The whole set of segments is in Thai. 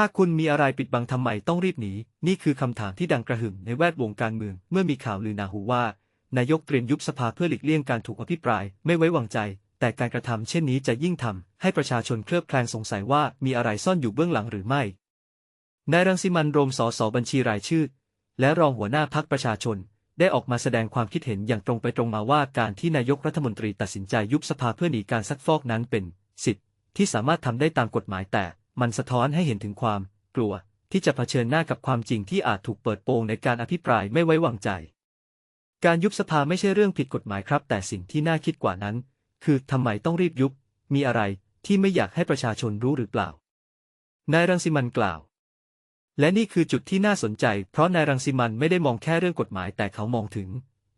ถ้าคุณมีอะไรปิดบังทำไมต้องรีบหนี นี่คือคำถามที่ดังกระหึ่มในแวดวงการเมือง เมื่อมีข่าวลือนาหูว่า นายกเตรียมยุบสภาเพื่อหลีกเลี่ยงการถูกอภิปรายไม่ไว้วางใจ แต่การกระทำเช่นนี้จะยิ่งทำให้ประชาชนเคลือบแคลงสงสัยว่ามีอะไรซ่อนอยู่เบื้องหลังหรือไม่นายรังสิมันโรมสสบัญชีรายชื่อ และรองหัวหน้าพักประชาชน ได้ออกมาแสดงความคิดเห็นอย่างตรงไปตรงมาว่าการที่นายกรัฐมนตรีตัดสินใจยุบสภาเพื่อหนีการซักฟอกนั้นเป็นสิทธิ์ที่สามารถทำได้ตามกฎหมายแต่ มันสะท้อนให้เห็นถึงความ กลัว ที่จะเผชิญหน้ากับความจริงที่อาจถูกเปิดโปงในการอภิปรายไม่ไว้วางใจ การยุบสภาไม่ใช่เรื่องผิดกฎหมายครับ แต่สิ่งที่น่าคิดกว่านั้น คือทำไมต้องรีบยุบ มีอะไรที่ไม่อยากให้ประชาชนรู้หรือเปล่า นายรังสิมันกล่าว และนี่คือจุดที่น่าสนใจ เพราะนายรังสิมันไม่ได้มองแค่เรื่องกฎหมายแต่เขามองถึง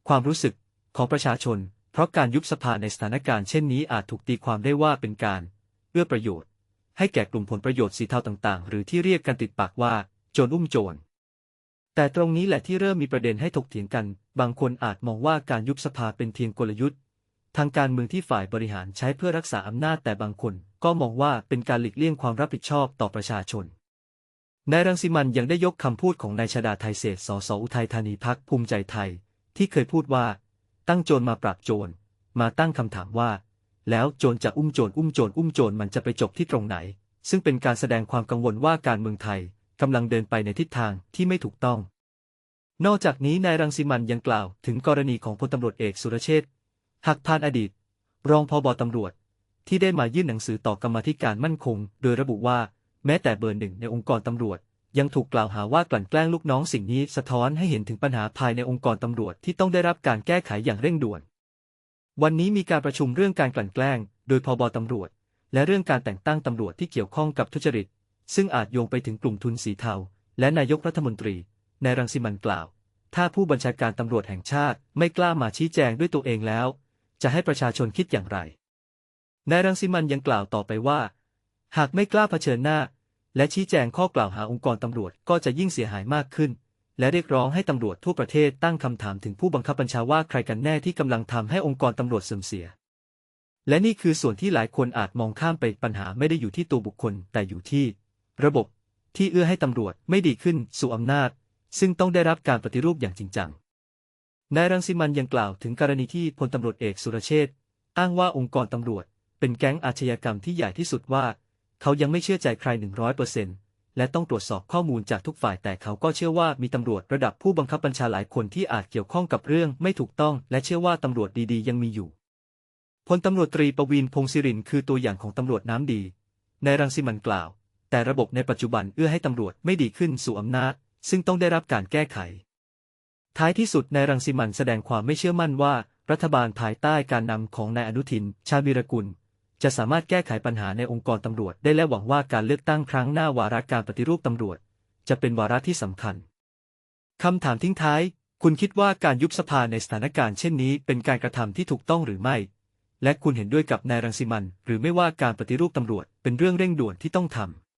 ความรู้สึกของประชาชน เพราะการยุบสภาในสถานการณ์เช่นนี้อาจถูกตีความได้ว่าเป็นการเอื้อประโยชน์ ให้แก่กลุ่มผลประโยชน์สีเทาต่างๆ หรือที่เรียกกันติดปากว่า โจรอุ้มโจร แต่ตรงนี้แหละที่เริ่มมีประเด็นให้ถกเถียงกัน บางคนอาจมองว่าการยุบสภาเป็นเพียงกลยุทธ์ ทางการเมืองที่ฝ่ายบริหารใช้เพื่อรักษาอำนาจแต่บางคน ก็มองว่าเป็นการหลีกเลี่ยงความรับผิดชอบต่อประชาชนนายรังสิมันยังได้ยกคำพูดของนายชาดาไทยเศษฐ์สสอุทัยธานีพักภูมิใจไทย ที่เคยพูดว่า ตั้งโจรมาปราบโจร มาตั้งคำถามว่า แล้วโจรจะอุ้มโจรอุ้มโจรอุ้มโจรมันจะไปจบที่ตรงไหน ซึ่งเป็นการแสดงความกังวลว่าการเมืองไทยกำลังเดินไปในทิศทางที่ไม่ถูกต้อง นอกจากนี้นายรังสิมันยังกล่าวถึงกรณีของพลตำรวจเอกสุรเชษฐ์หักพานอดีต รองพอบตำรวจ ที่ได้มายื่นหนังสือต่อกรรมธิการมั่นคง โดยระบุว่า แม้แต่เบอร์หนึ่งในองค์กรตำรวจ ยังถูกกล่าวหาว่ากลั่นแกล้งลูกน้องสิ่งนี้สะท้อนให้เห็นถึงปัญหาภายในองค์กรตำรวจที่ต้องได้รับการแก้ไขอย่างเร่งด่วน วันนี้มีการประชุมเรื่องการกลั่นแกล้ง โดยพบตำรวจ และเรื่องการแต่งตั้งตำรวจที่เกี่ยวข้องกับทุจริต ซึ่งอาจโยงไปถึงกลุ่มทุนสีเทา และนายกรัฐมนตรีนายรังสิมันกล่าว ถ้าผู้บัญชาการตำรวจแห่งชาติไม่กล้ามาชี้แจงด้วยตัวเองแล้ว จะให้ประชาชนคิดอย่างไรนายรังสิมันยังกล่าวต่อไปว่า หากไม่กล้าเผชิญหน้า และชี้แจงข้อกล่าวหาองค์กรตำรวจก็จะยิ่งเสียหายมากขึ้น และเรียกร้องให้ตำรวจทั่วประเทศตั้งคำถามถึงผู้บังคับบัญชาว่าใครกันแน่ที่กำลังทำให้องค์กรตำรวจเสื่อมเสีย และนี่คือส่วนที่หลายคนอาจมองข้ามไปปัญหาไม่ได้อยู่ที่ตัวบุคคล แต่อยู่ที่ ระบบที่เอื้อให้ตำรวจไม่ดีขึ้นสู่อำนาจ ซึ่งต้องได้รับการปฏิรูปอย่างจริงจังนายรังสิมันยังกล่าวถึงกรณีที่พลตำรวจเอกสุรเชษฐ์อ้างว่าองค์กรตำรวจ เป็นแก๊งอาชญากรรมที่ใหญ่ที่สุดว่า เขายังไม่เชื่อใจใครหนึ่งร้อยเปอร์เซ็นต์ และต้องตรวจสอบข้อมูลจากทุกฝ่ายแต่เขาก็เชื่อว่ามีตำรวจระดับผู้บังคับบัญชาหลายคนที่อาจเกี่ยวข้องกับเรื่องไม่ถูกต้อง และเชื่อว่าตำรวจดีๆ ยังมีอยู่พลตำรวจตรีประวินพงศิรินคือตัวอย่างของตำรวจน้ำดี ในรังสิมันกล่าว แต่ระบบในปัจจุบันเอื้อให้ตำรวจไม่ดีขึ้นสู่อำนาจ ซึ่งต้องได้รับการแก้ไข ท้ายที่สุดในรังสิมันแสดงความไม่เชื่อมั่นว่า รัฐบาลภายใต้การนำของนายอนุทิน ชาญวีรกุล จะสามารถแก้ไขปัญหาในองค์กรตำรวจได้และหวังว่าการเลือกตั้งครั้งหน้าวาระการปฏิรูปตำรวจ จะเป็นวาระที่สำคัญคำถามทิ้งท้าย คุณคิดว่าการยุบสภาในสถานการณ์เช่นนี้ เป็นการกระทำที่ถูกต้องหรือไม่ และคุณเห็นด้วยกับนายรังสิมัน หรือไม่ว่าการปฏิรูปตำรวจเป็นเรื่องเร่งด่วนที่ต้องทำ